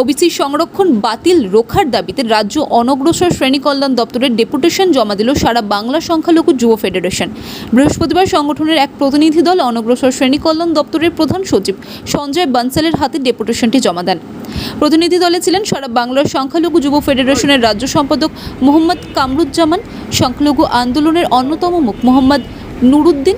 OBC সংরক্ষণ বাতিল রোখার দাবিতে রাজ্য অনগ্রসর শ্রেণি কল্যাণ দপ্তরের ডেপুটেশন জমা দিল সারা বাংলা সংখ্যালঘু যুব ফেডারেশন। বৃহস্পতিবার সংগঠনের এক প্রতিনিধি দল অনগ্রসর শ্রেণি কল্যাণ দপ্তরের প্রধান সচিব সঞ্জয় বানসালের হাতে ডেপুটেশনটি জমা দেন। প্রতিনিধি দলে ছিলেন সারা বাংলার সংখ্যালঘু যুব ফেডারেশনের রাজ্য সম্পাদক মোহাম্মদ কামরুজ্জামান সংখ্যালঘু আন্দোলনের অন্যতম মুখ মোহাম্মদ নুরুদ্দিন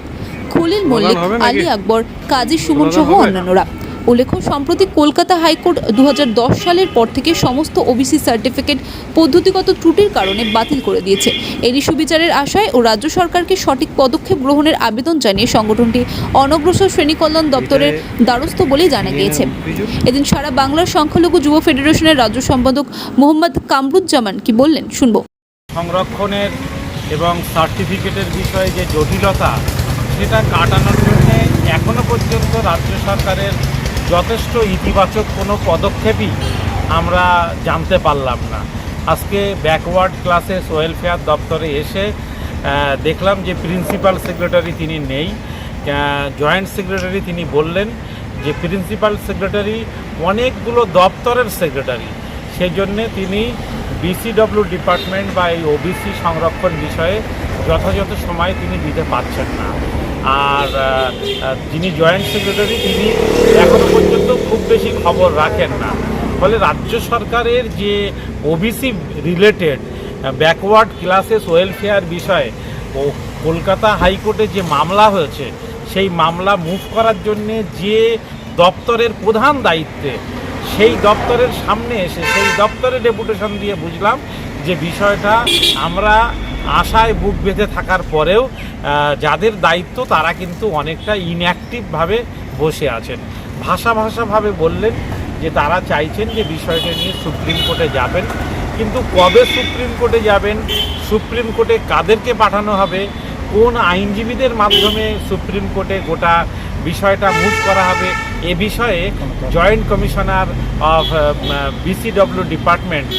খলিল মল্লিক আলী আকবর কাজী সুমন সহ অন্যান্যরা। উল্লেখ্য, সম্প্রতি কলকাতা হাইকোর্ট দু হাজার দশ সালের পর থেকে সমস্ত ওবিসি সার্টিফিকেট পদ্ধতিগত ত্রুটির কারণে বাতিল করে দিয়েছে। এরই সুবিচারের আশায় ও রাজ্য সরকারকে সঠিক পদক্ষেপ গ্রহণের আবেদন জানিয়ে সংগঠনটি অনগ্রসর শ্রেণি কল্যাণ দপ্তরের দ্বারস্থ বলেই জানা গিয়েছে। এদিন সারা বাংলার সংখ্যালঘু যুব ফেডারেশনের রাজ্য সম্পাদক মোহাম্মদ কামরুজ্জামান কি বললেন, শুনব। সংরক্ষণের এবং সার্টিফিকেটের বিষয়ে যে জটিলতা, সেটা কাটানোর জন্য এখনও পর্যন্ত রাজ্য সরকারের যথেষ্ট ইতিবাচক কোনো পদক্ষেপই আমরা জানতে পারলাম না। আজকে ব্যাকওয়ার্ড ক্লাসেস ওয়েলফেয়ার দপ্তরে এসে দেখলাম যে প্রিন্সিপাল সেক্রেটারি তিনি নেই। জয়েন্ট সেক্রেটারি তিনি বললেন যে প্রিন্সিপাল সেক্রেটারি অনেকগুলো দপ্তরের সেক্রেটারি সেই জন্যে তিনি বিসিডব্লিউ ডিপার্টমেন্ট বা এই ওবিসি সংরক্ষণ বিষয়ে যথাযথ সময় তিনি দিতে পারছেন না। আর যিনি জয়েন্ট সেক্রেটারি, তিনি এখনও পর্যন্ত খুব বেশি খবর রাখেন না। ফলে রাজ্য সরকারের যে OBC related backward classes welfare বিষয়ে, ও কলকাতা হাইকোর্টে যে মামলা হয়েছে, সেই মামলা মুভ করার জন্যে যে দপ্তরের প্রধান দায়িত্বে, সেই দপ্তরের সামনে এসে, সেই দপ্তরে ডেপুটেশন দিয়ে বুঝলাম যে বিষয়টা আমরা আশায় বুক বেঁধে থাকার পরেও যাদের দায়িত্ব তারা কিন্তু অনেকটা ইনঅ্যাক্টিভভাবে বসে আছেন। ভাষা ভাষাভাবে বললেন যে তারা চাইছেন যে বিষয়টা নিয়ে সুপ্রিম কোর্টে যাবেন। কিন্তু কবে সুপ্রিম কোর্টে যাবেন? সুপ্রিম কোর্টে কাদেরকে পাঠানো হবে? কোন আইনজীবীদের মাধ্যমে সুপ্রিম কোর্টে গোটা বিষয়টা মুভ করা হবে? এ বিষয়ে joint commissioner of BCW department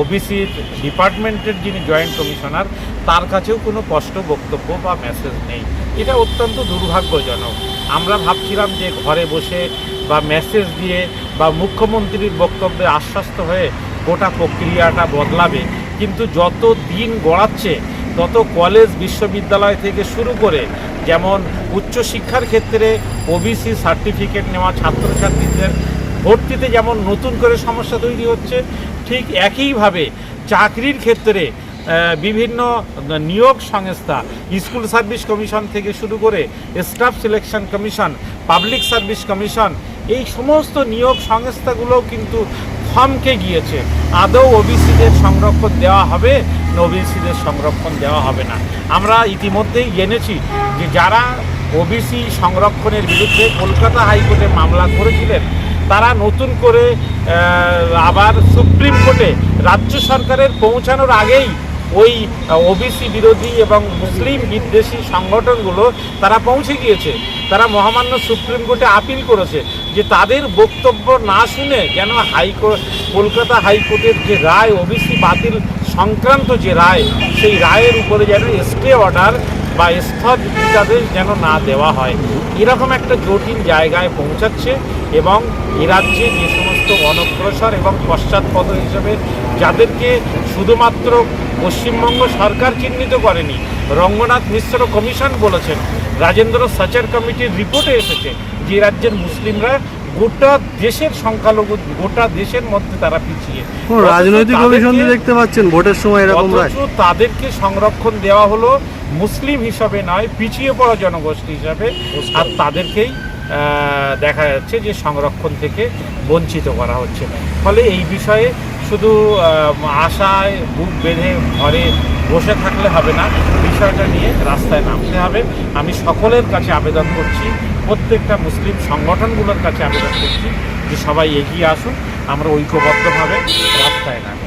OBC ডিপার্টমেন্টের যিনি জয়েন্ট কমিশনার তার কাছেও কোনো স্পষ্ট বক্তব্য বা মেসেজ নেই। এটা অত্যন্ত দুর্ভাগ্যজনক। আমরা ভাবছিলাম যে ঘরে বসে বা মেসেজ দিয়ে বা মুখ্যমন্ত্রীর বক্তব্যে আশ্বস্ত হয়ে গোটা প্রক্রিয়াটা বদলাবে। কিন্তু যত দিন গড়াচ্ছে তত কলেজ, বিশ্ববিদ্যালয় থেকে শুরু করে যেমন উচ্চশিক্ষার ক্ষেত্রে ওবিসি সার্টিফিকেট নেওয়া ছাত্রছাত্রীদের ভর্তিতে যেমন নতুন করে সমস্যা তৈরি হচ্ছে, ঠিক একইভাবে চাকরির ক্ষেত্রে বিভিন্ন নিয়োগ সংস্থা, স্কুল সার্ভিস কমিশন থেকে শুরু করে staff selection commission, public service commission, এই সমস্ত নিয়োগ সংস্থাগুলোও কিন্তু থমকে গিয়েছে। আদৌ ওবিসিদের সংরক্ষণ দেওয়া হবে ওবিসিদের সংরক্ষণ দেওয়া হবে না। আমরা ইতিমধ্যেই জেনেছি যে যারা ওবিসি সংরক্ষণের বিরুদ্ধে কলকাতা হাইকোর্টে মামলা করেছিলেন, তারা নতুন করে আবার সুপ্রিম কোর্টে রাজ্য সরকারের পৌঁছানোর আগেই ওই ওবিসি বিরোধী এবং মুসলিম বিদ্বেষী সংগঠনগুলো তারা পৌঁছে গিয়েছে। তারা মহামান্য সুপ্রিম কোর্টে আপিল করেছে। যে তাদের বক্তব্য না শুনে যেন হাইকোর্ট কলকাতা হাইকোর্টের যে রায় ওবিসি বাতিল সংক্রান্ত যে রায়, সেই রায়ের উপরে যেন স্টে অর্ডার বা স্থগিতাদেশ যেন না দেওয়া হয়। এরকম একটা জটিল জায়গায় পৌঁছাচ্ছে এবং এ রাজ্যে যে সমস্ত অনগ্রসর এবং পশ্চাৎপদ হিসেবে যাদেরকে শুধুমাত্র পশ্চিমবঙ্গ সরকার চিহ্নিত করেনি রঙ্গনাথ মিশ্র কমিশন বলেছেন। রাজেন্দ্র সাচার কমিটির রিপোর্টে এসেছে যে রাজ্যের মুসলিমরা গোটা দেশের সংখ্যালঘু গোটা দেশের মধ্যে তারা পিছিয়ে। রাজনৈতিক অভিসন্ধি দেখতে পাচ্ছেন ভোটের সময় এরকম তাদেরকে সংরক্ষণ দেওয়া হলো মুসলিম হিসাবে নয় পিছিয়ে পড়া জনগোষ্ঠী হিসাবে। আর তাদেরকেই দেখা যাচ্ছে যে সংরক্ষণ থেকে বঞ্চিত করা হচ্ছে। ফলে এই বিষয়ে শুধু আশায় বুক বেঁধে ঘরে বসে থাকলে হবে না, বিষয়টা নিয়ে রাস্তায় নামতে হবে। আমি সকলের কাছে আবেদন করছি, প্রত্যেকটা মুসলিম সংগঠনগুলোর কাছে আবেদন করছি যে সবাই এগিয়ে আসুন, আমরা ঐক্যবদ্ধভাবে রাস্তায় নামি